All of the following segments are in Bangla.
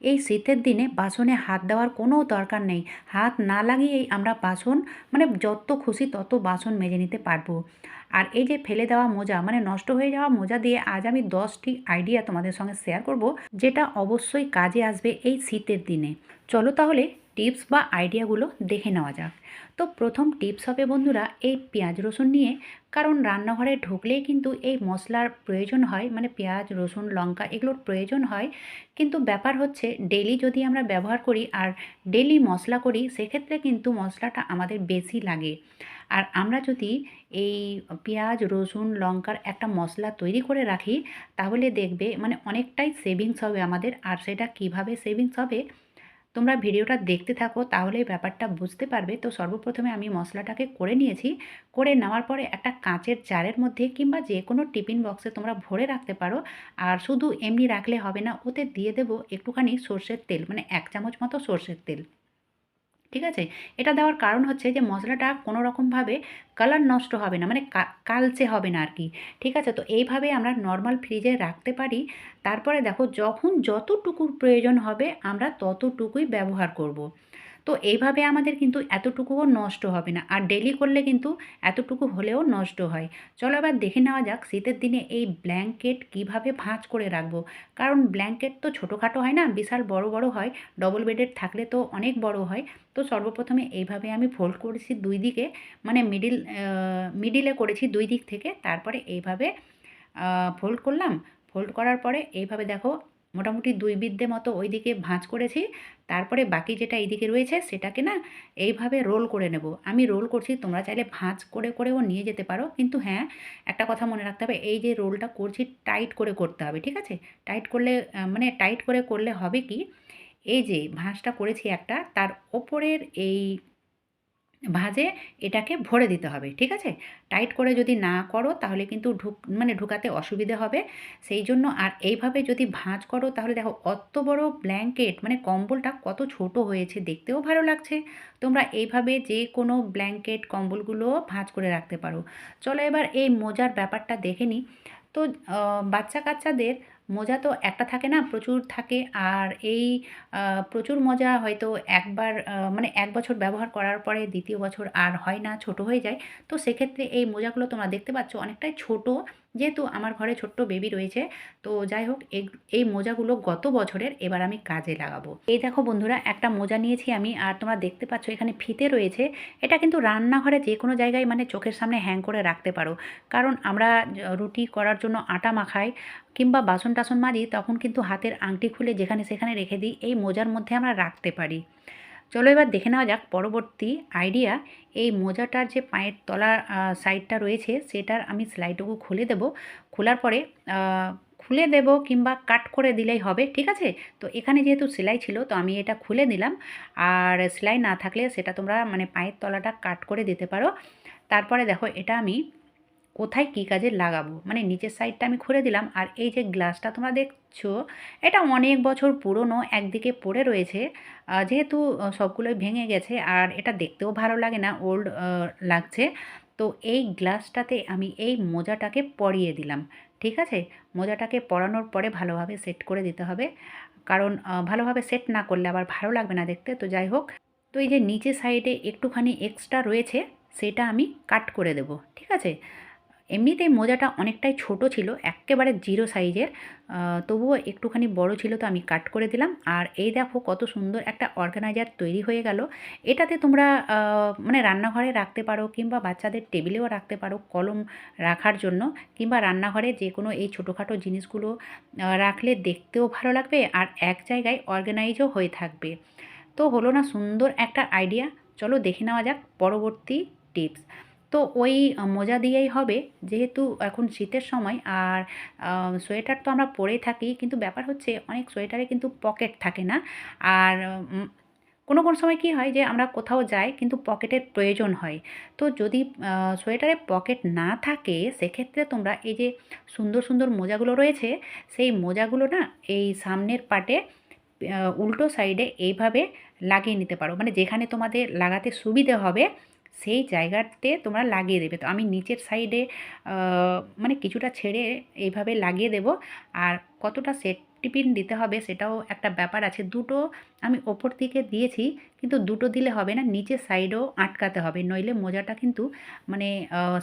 এই শীতের দিনে বাসনে হাত দেওয়ার কোনো দরকার নেই। হাত না লাগিয়েই আমরা বাসন মানে যত খুশি তত বাসন মেজে নিতে পারব। আর এই যে ফেলে দেওয়া মোজা মানে নষ্ট হয়ে যাওয়া মোজা দিয়ে আজ আমি দশটি আইডিয়া তোমাদের সঙ্গে শেয়ার করব, যেটা অবশ্যই কাজে আসবে এই শীতের দিনে। চলো তাহলে টিপস বা আইডিয়াগুলো দেখে নেওয়া যাক। তো প্রথম টিপস হবে বন্ধুরা, এই পেঁয়াজ রসুন নিয়ে, কারণ রান্নাঘরে ঢুকলেই কিন্তু এই মশলার প্রয়োজন হয় মানে পেঁয়াজ, রসুন, লঙ্কা এগুলোর প্রয়োজন হয়। কিন্তু ব্যাপার হচ্ছে ডেলি যদি আমরা ব্যবহার করি আর ডেলি মশলা করি, সেক্ষেত্রে কিন্তু মশলাটা আমাদের বেশি লাগে। আর আমরা যদি এই পেঁয়াজ, রসুন, লঙ্কার একটা মশলা তৈরি করে রাখি, তাহলে দেখবে মানে অনেকটাই সেভিংস হবে আমাদের। আর সেটা কীভাবে সেভিংস হবে? তোমরা ভিডিওটা দেখতে থাকো, তাহলে ব্যাপারটা বুঝতে পারবে। তো সর্বপ্রথমে আমি মশলাটাকে করে নিয়েছি। করে নেওয়ার পরে একটা কাঁচের জারের মধ্যে কিংবা যে কোনো টিফিন বক্সে তোমরা ভরে রাখতে পারো। আর শুধু এমনি রাখলে হবে না, ওতে দিয়ে দেবো একটুখানি সর্ষের তেল মানে এক চামচ মতো সর্ষের তেল। ঠিক আছে? এটা দেওয়ার কারণ হচ্ছে যে, মশলাটা কোনো রকমভাবে কালার নষ্ট হবে না মানে কালচে হবে না আর কি ঠিক আছে? তো এইভাবে আমরা নর্মাল ফ্রিজে রাখতে পারি। তারপরে দেখো, যখন যতটুকুর প্রয়োজন হবে, আমরা ততটুকুই ব্যবহার করব। তো এইভাবে আমাদের কিন্তু এতটুকুও নষ্ট হবে না। আর ডেলি করলে কিন্তু এতটুকু হলেও নষ্ট হয়। চলো এবার দেখে নেওয়া যাক শীতের দিনে এই ব্ল্যাঙ্কেট কীভাবে ভাঁজ করে রাখব। কারণ ব্ল্যাঙ্কেট তো ছোটোখাটো হয় না, বিশাল বড় বড় হয় ডবল বেডের থাকলে তো অনেক বড় হয়। তো সর্বপ্রথমে এইভাবে আমি ফোল্ড করেছি দুই দিকে মানে মিডিল মিডিলে করেছি দুই দিক থেকে। তারপরে এইভাবে ফোল্ড করলাম। ফোল্ড করার পরে এইভাবে দেখো মোটামুটি দুই বিদ্যে মতো ওই দিকে ভাঁজ করেছি, তারপরে বাকি যেটা এইদিকে রয়েছে সেটাকে না এইভাবে রোল করে নেব। আমি রোল করছি, তোমরা চাইলে ভাঁজ করে করেও নিয়ে যেতে পারো। কিন্তু হ্যাঁ একটা কথা মনে রাখতে হবে, এই যে রোলটা করছি টাইট করে করতে হবে, ঠিক আছে? টাইট করলে মানে টাইট করে করলে হবে কি, এই যে ভাঁজটা করেছি একটা, তার ওপরের এই ভাজে এটাকে ভরে দিতে হবে, ঠিক আছে? টাইট করে যদি না করো তাহলে কিন্তু ঢুক মানে ঢুকাতে অসুবিধে হবে। সেই জন্য আর এইভাবে যদি ভাঁজ করো তাহলে দেখো অত বড় ব্ল্যাঙ্কেট মানে কম্বলটা কত ছোট হয়েছে দেখতেও ভালো লাগছে। তোমরা এইভাবে যে কোনো ব্ল্যাঙ্কেট, কম্বলগুলো ভাঁজ করে রাখতে পারো। চলো এবার এই মোজার ব্যাপারটা দেখে নিই তো বাচ্চা কাচ্চাদের মোজা তো একটা থাকে না, প্রচুর থাকে। আর এই প্রচুর মজা হয়তো একবার মানে এক বছর ব্যবহার করার পরে দ্বিতীয় বছর আর হয় না, ছোট হয়ে যায়। তো সেক্ষেত্রে এই মোজাগুলো তোমরা দেখতে পাচ্ছ, অনেকটাই ছোট। যেহেতু আমার ঘরে ছোট্ট বেবি রয়েছে, তো যাই হোক এই মোজাগুলো গত বছরের, এবার আমি কাজে লাগাবো। এই দেখো বন্ধুরা, একটা মোজা নিয়েছি আমি, আর তোমরা দেখতে পাচ্ছ এখানে ফিতে রয়েছে। এটা কিন্তু রান্নাঘরে যে কোনো জায়গায় মানে চোখের সামনে হ্যাং করে রাখতে পারো। কারণ আমরা রুটি করার জন্য আটা মাখাই, কিংবা বাসন টাসন মাজি, তখন কিন্তু হাতের আংটি খুলে যেখানে সেখানে রেখে দিই, এই মোজার মধ্যে আমরা রাখতে পারি। চলো এবার দেখে নেওয়া যাক পরবর্তী আইডিয়া এই মোজাটার যে পায়ের তলার সাইডটা রয়েছে, সেটার আমি সেলাইটুকু খুলে দেব। খোলার পরে খুলে দেব কিংবা কাট করে দিলেই হবে, ঠিক আছে? তো এখানে যেহেতু সেলাই ছিল, তো আমি এটা খুলে দিলাম আর সেলাই না থাকলে সেটা তোমরা মানে পায়ের তলাটা কাট করে দিতে পারো। তারপরে দেখো, এটা আমি কোথায় কী কাজে লাগাবো? মানে নিচের সাইডটা আমি খুলে দিলাম আর এই যে গ্লাসটা তোমরা দেখছ, এটা অনেক বছর পুরনো একদিকে পড়ে রয়েছে। যেহেতু সবগুলোই ভেঙে গেছে আর এটা দেখতেও ভালো লাগে না ওল্ড লাগছে। তো এই গ্লাসটাতে আমি এই মোজাটাকে পরিয়ে দিলাম, ঠিক আছে? মোজাটাকে পরানোর পরে ভালোভাবে সেট করে দিতে হবে। কারণ ভালোভাবে সেট না করলে আবার ভালো লাগবে না দেখতে, তো যাই হোক। তো এই যে নিচে সাইডে একটুখানি এক্সট্রা রয়েছে, সেটা আমি কাট করে দেব, ঠিক আছে? এমনিতেই মোজাটা অনেকটাই ছোট ছিল একেবারে জিরো সাইজের। তবুও একটুখানি বড় ছিল তো আমি কাট করে দিলাম। আর এই দেখো কত সুন্দর একটা অর্গানাইজার তৈরি হয়ে গেল। এটাতে তোমরা মানে রান্নাঘরে রাখতে পারো কিংবা বাচ্চাদের টেবিলেও রাখতে পারো কলম রাখার জন্য, কিংবা রান্নাঘরে যে কোনো এই ছোটোখাটো জিনিসগুলো রাখলে দেখতেও ভালো লাগবে আর এক জায়গায় অর্গানাইজও হয়ে থাকবে। তো হলো না সুন্দর একটা আইডিয়া। চলো দেখে নেওয়া যাক পরবর্তী টিপস। তো ওই মোজা দিয়েই হবে। যেহেতু এখন শীতের সময় আর সোয়েটার তো আমরা পরেই থাকি, কিন্তু ব্যাপার হচ্ছে অনেক সোয়েটারে কিন্তু পকেট থাকে না। আর কোনো কোনো সময় কি হয় যে আমরা কোথাও যাই কিন্তু পকেটের প্রয়োজন হয়। তো যদি সোয়েটারে পকেট না থাকে, সেক্ষেত্রে তোমরা এই যে সুন্দর সুন্দর মোজাগুলো রয়েছে, সেই মোজাগুলো না এই সামনের পাটে উল্টো সাইডে এইভাবে লাগিয়ে নিতে পারো। মানে যেখানে তোমাদের লাগাতে সুবিধে হবে সেই জায়গাতে তোমরা লাগিয়ে দেবে। তো আমি নিচের সাইডে মানে কিছুটা ছেড়ে এইভাবে লাগিয়ে দেব। আর কতটা সেফটি পিন দিতে হবে সেটাও একটা ব্যাপার আছে। দুটো আমি ওপর দিকে দিয়েছি, কিন্তু দুটো দিলে হবে না, নিচের সাইডেও আটকাতে হবে। নইলে মোজাটা কিন্তু মানে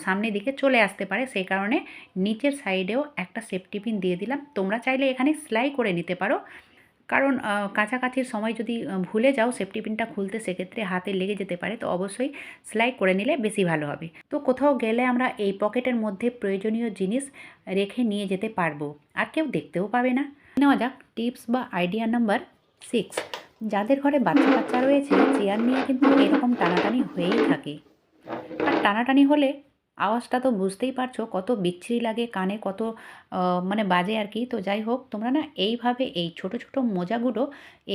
সামনের দিকে চলে আসতে পারে। সেই কারণে নিচের সাইডেও একটা সেফটি পিন দিয়ে দিলাম। তোমরা চাইলে এখানে সেলাই করে নিতে পারো। কারণ কাছাকাছির সময় যদি ভুলে যাও সেফটি পিনটা খুলতে সেক্ষেত্রে হাতে লেগে যেতে পারে। তো অবশ্যই সেলাই করে নিলে বেশি ভালো হবে। তো কোথাও গেলে আমরা এই পকেটের মধ্যে প্রয়োজনীয় জিনিস রেখে নিয়ে যেতে পারব। আর কেউ দেখতেও পাবে না। নেওয়া যাক, টিপস বা আইডিয়া নাম্বার সিক্স যাদের ঘরে বাচ্চা কাচ্চা রয়েছে, চেয়ার নিয়ে কিন্তু এরকম টানাটানি হয়েই থাকে। আর টানাটানি হলে আওয়াজটা তো বুঝতেই পারছ, কত বিচ্ছিরি লাগে কানে, কত মানে বাজে আর কি। তো যাই হোক, তোমরা না এইভাবে এই ছোট ছোট মোজাগুলো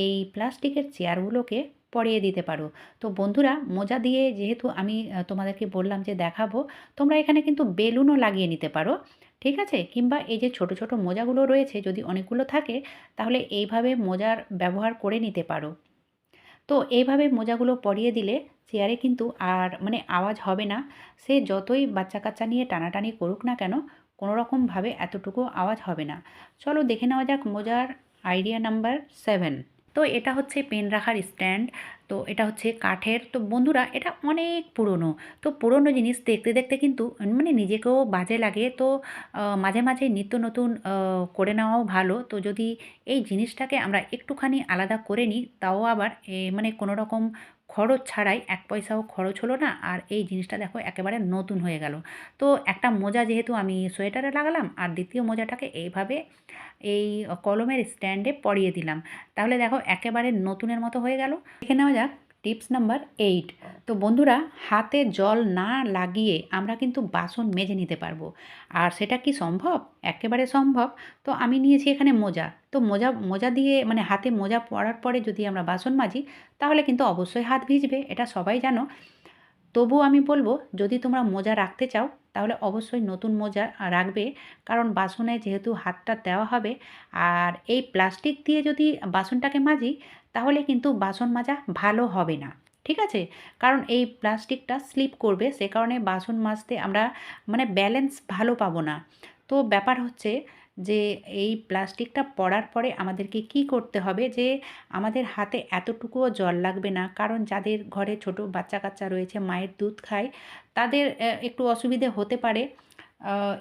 এই প্লাস্টিকের চেয়ারগুলোকে পরিয়ে দিতে পারো। তো বন্ধুরা, মোজা দিয়ে যেহেতু আমি তোমাদেরকে বললাম যে দেখাবো, তোমরা এখানে কিন্তু বেলুনও লাগিয়ে নিতে পারো, ঠিক আছে? কিংবা এই যে ছোট ছোট মোজাগুলো রয়েছে, যদি অনেকগুলো থাকে, তাহলে এইভাবে মোজার ব্যবহার করে নিতে পারো। তো এইভাবে মোজাগুলো পরিয়ে দিলে চেয়ারে কিন্তু আর মানে আওয়াজ হবে না। সে যতই বাচ্চা কাচ্চা নিয়ে টানাটানি করুক না কেন কোনো রকমভাবে এতটুকু আওয়াজ হবে না। চলো দেখে নেওয়া যাক মোজার আইডিয়া নাম্বার সেভেন। তো এটা হচ্ছে পেন রাখার স্ট্যান্ড। তো এটা হচ্ছে কাঠের। তো বন্ধুরা, এটা অনেক পুরনো। তো পুরনো জিনিস দেখতে দেখতে কিন্তু মানে নিজেকেও বাজে লাগে। তো মাঝে মাঝে নিত্য নতুন করে নেওয়াও ভালো। তো যদি এই জিনিসটাকে আমরা একটুখানি আলাদা করে নিই, তাও আবার মানে কোনো রকম খরচ ছাড়াই এক পয়সাও খরচ হলো না, আর এই জিনিসটা দেখো একেবারে নতুন হয়ে গেল। তো একটা মোজা যেহেতু আমি সোয়েটারে লাগালাম, আর দ্বিতীয় মোজাটাকে এইভাবে এই কলমের স্ট্যান্ডে পরিয়ে দিলাম। তাহলে দেখো একেবারে নতুনের মতো হয়ে গেল। দেখে নেওয়া যাক টিপস নাম্বার এইট। তো বন্ধুরা, হাতে জল না লাগিয়ে আমরা কিন্তু বাসন মেজে নিতে পারব। আর সেটা কি সম্ভব? একেবারে সম্ভব। তো আমি নিয়েছি এখানে মোজা। তো মোজা মোজা দিয়ে মানে হাতে মোজা পরার পরে যদি আমরা বাসন মাজি, তাহলে কিন্তু অবশ্যই হাত ভিজবে, এটা সবাই জানো। তবু আমি বলব, যদি তোমরা মোজা রাখতে চাও, তাহলে অবশ্যই নতুন মোজা রাখবে। কারণ বাসনে যেহেতু হাতটা দেওয়া হবে, আর এই প্লাস্টিক দিয়ে যদি বাসনটাকে মাজি তাহলে কিন্তু বাসন মাজা ভালো হবে না। ঠিক আছে? কারণ এই প্লাস্টিকটা স্লিপ করবে, সে কারণে বাসন মাজতে আমরা মানে ব্যালেন্স ভালো পাবো না। তো ব্যাপার হচ্ছে যে, এই প্লাস্টিকটা পড়ার পরে আমাদেরকে কি করতে হবে যে, আমাদের হাতে এতটুকুও জল লাগবে না। কারণ যাদের ঘরে ছোট বাচ্চা কাচ্চা রয়েছে, মায়ের দুধ খায়, তাদের একটু অসুবিধে হতে পারে।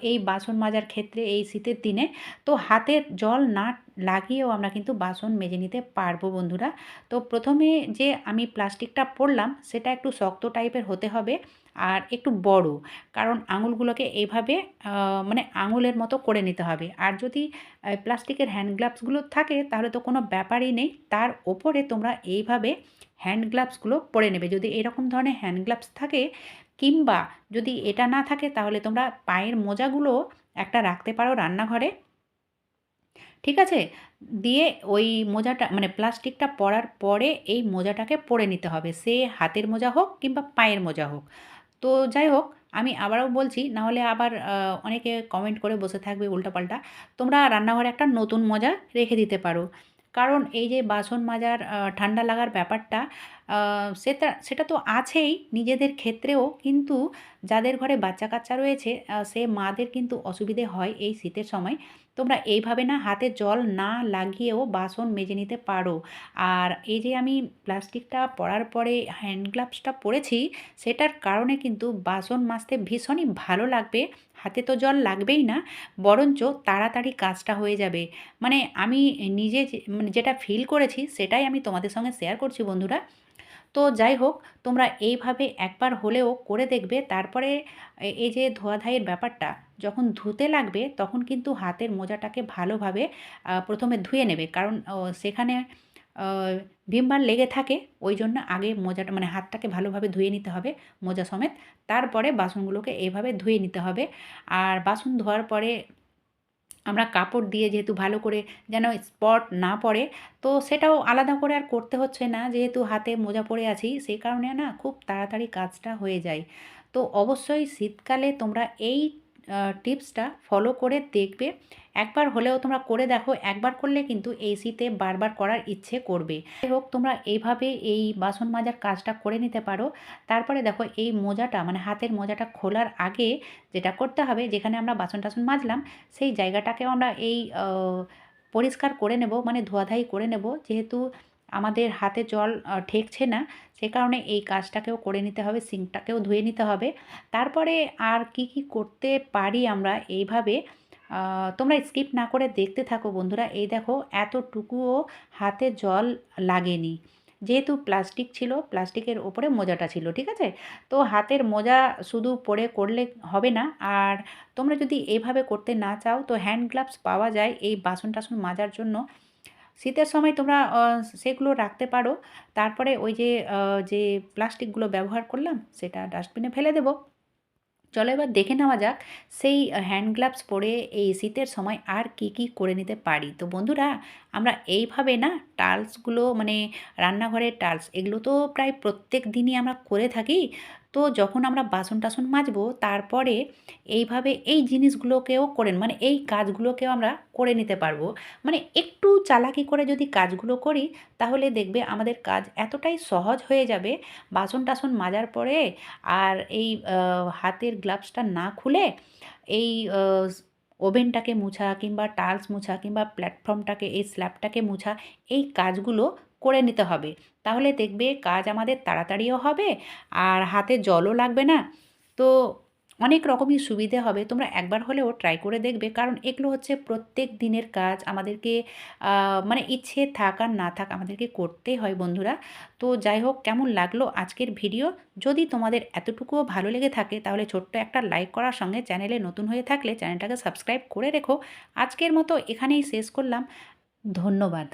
এই বাসন মাজার ক্ষেত্রে এই শীতের দিনে। তো হাতে জল না লাগিয়েও আমরা কিন্তু বাসন মেজে নিতে পারব বন্ধুরা। তো প্রথমে যে আমি প্লাস্টিকটা পরলাম, সেটা একটু শক্ত টাইপের হতে হবে। আর একটু বড়। কারণ আঙুলগুলোকে এইভাবে মানে আঙুলের মতো করে নিতে হবে। আর যদি প্লাস্টিকের হ্যান্ড গ্লাভসগুলো থাকে, তাহলে তো কোনো ব্যাপারই নেই। তার ওপরে তোমরা এইভাবে হ্যান্ড গ্লাভসগুলো পরে নেবে। যদি এরকম ধরনের হ্যান্ড গ্লাভস থাকে, কিংবা যদি এটা না থাকে, তাহলে তোমরা পায়ের মোজাগুলো একটা রাখতে পারো রান্নাঘরে। ঠিক আছে? দিয়ে ওই মোজাটা মানে প্লাস্টিকটা পরার পরে এই মোজাটাকে পরে নিতে হবে। সে হাতের মোজা হোক কিংবা পায়ের মোজা হোক। তো যাই হোক, আমি আবারও বলছি নাহলে আবার অনেকে কমেন্ট করে বসে থাকবে উল্টাপাল্টা। তোমরা রান্নাঘরে একটা নতুন মজা রেখে দিতে পারো। কারণ এই যে বাসন মাজার ঠান্ডা লাগার ব্যাপারটা সেটা সেটা তো আছেই নিজেদের ক্ষেত্রেও, কিন্তু যাদের ঘরে বাচ্চা কাচ্চা রয়েছে সে মাদের কিন্তু অসুবিধে হয় এই শীতের সময়। তোমরা এইভাবে না হাতে জল না লাগিয়েও বাসন মেজে নিতে পারো। আর এই যে আমি প্লাস্টিকটা পরার পরে হ্যান্ড গ্লাভসটা পরেছি, সেটার কারণে কিন্তু বাসন মাজতে ভীষণই ভালো লাগবে। হাতে তো জল লাগবেই না, বরঞ্চ তাড়াতাড়ি কাজটা হয়ে যাবে। মানে আমি নিজে মানে যেটা ফিল করেছি, সেটাই আমি তোমাদের সঙ্গে শেয়ার করছি বন্ধুরা। তো যাই হোক, তোমরা এইভাবে একবার হলেও করে দেখবে। তারপরে এই যে ধোয়াধাইয়ের ব্যাপারটা, যখন ধুতে লাগবে তখন কিন্তু হাতের মোজাটাকে ভালোভাবে প্রথমে ধুয়ে নেবে। কারণ সেখানে ভিমবার লেগে থাকে, ওই জন্য আগে মোজাটা মানে হাতটাকে ভালোভাবে ধুয়ে নিতে হবে মোজা সমেত। তারপরে বাসনগুলোকে এইভাবে ধুয়ে নিতে হবে। আর বাসন ধোয়ার পরে আমরা কাপড় দিয়ে যেহেতু ভালো করে যেন স্পট না পড়ে, তো সেটাও আলাদা করে আর করতে হচ্ছে না। যেহেতু হাতে মোজা পড়ে আছি সেই কারণে না খুব তাড়াতাড়ি কাজটা হয়ে যায়। তো অবশ্যই শীতকালে তোমরা এই টিপসটা ফলো করে দেখবে। একবার হলেও তোমরা করে দেখো, একবার করলে কিন্তু এই শীতে বারবার করার ইচ্ছে করবে। হোক, তোমরা এইভাবে এই বাসন মাজার কাজটা করে নিতে পারো। তারপরে দেখো, এই মোজাটা মানে হাতের মোজাটা খোলার আগে যেটা করতে হবে, যেখানে আমরা বাসন টাসন মাজলাম, সেই জায়গাটাকেও আমরা এই পরিষ্কার করে নেব মানে ধোয়াধাই করে নেব। যেহেতু আমাদের হাতে জল ঠেকছে না, সে কারণে এই কাজটাকেও করে নিতে হবে, সিঙ্কটাকেও ধুয়ে নিতে হবে। তারপরে আর কি কি করতে পারি আমরা এইভাবে তোমরা স্কিপ না করে দেখতে থাকো বন্ধুরা। এই দেখো, এতটুকুও হাতে জল লাগেনি। যেহেতু প্লাস্টিক ছিল, প্লাস্টিকের ওপরে মোজাটা ছিল, ঠিক আছে? তো হাতের মোজা শুধু পরে করলে হবে না। আর তোমরা যদি এইভাবে করতে না চাও, তো হ্যান্ড গ্লাভস পাওয়া যায় এই বাসন টাসন মাজার জন্য। শীতের সময় তোমরা সেগুলো রাখতে পারো। তারপরে ওই যে যে প্লাস্টিকগুলো ব্যবহার করলাম, সেটা ডাস্টবিনে ফেলে দেবো। চলো এবার দেখে নেওয়া যাক, সেই হ্যান্ড গ্লাভস পরে এই শীতের সময় আর কি কি করে নিতে পারি। তো বন্ধুরা, আমরা এইভাবে না টালসগুলো মানে রান্নাঘরের টালস এগুলো তো প্রায় প্রত্যেক দিনই আমরা করে থাকি। তো যখন আমরা বাসন টাসন মাজবো, তারপরে এইভাবে এই জিনিসগুলোকেও করেন মানে এই কাজগুলোকেও আমরা করে নিতে পারব। মানে একটু চালাকি করে যদি কাজগুলো করি, তাহলে দেখবে আমাদের কাজ এতটাই সহজ হয়ে যাবে। বাসন টাসন মাজার পরে আর এই হাতের গ্লাভসটা না খুলে এই ওভেনটাকে মুছা কিংবা টালস মুছা কিংবা প্ল্যাটফর্মটাকে, এই স্ল্যাবটাকে মুছা, এই কাজগুলো করে নিতে হবে। তাহলে দেখবে কাজ আমাদের তাড়াতাড়িও হবে আর হাতে জলও লাগবে না। তো অনেক রকমই সুবিধে হবে। তোমরা একবার হলেও ট্রাই করে দেখবে। কারণ এগুলো হচ্ছে প্রত্যেক দিনের কাজ। আমাদেরকে মানে ইচ্ছে থাক আর না থাক আমাদেরকে করতেই হয় বন্ধুরা। তো যাই হোক, কেমন লাগল আজকের ভিডিও যদি তোমাদের এতটুকুও ভালো লেগে থাকে, তাহলে ছোট্ট একটা লাইক করার সঙ্গে চ্যানেলে নতুন হয়ে থাকলে চ্যানেলটাকে সাবস্ক্রাইব করে রেখো। আজকের মতো এখানেই শেষ করলাম। ধন্যবাদ।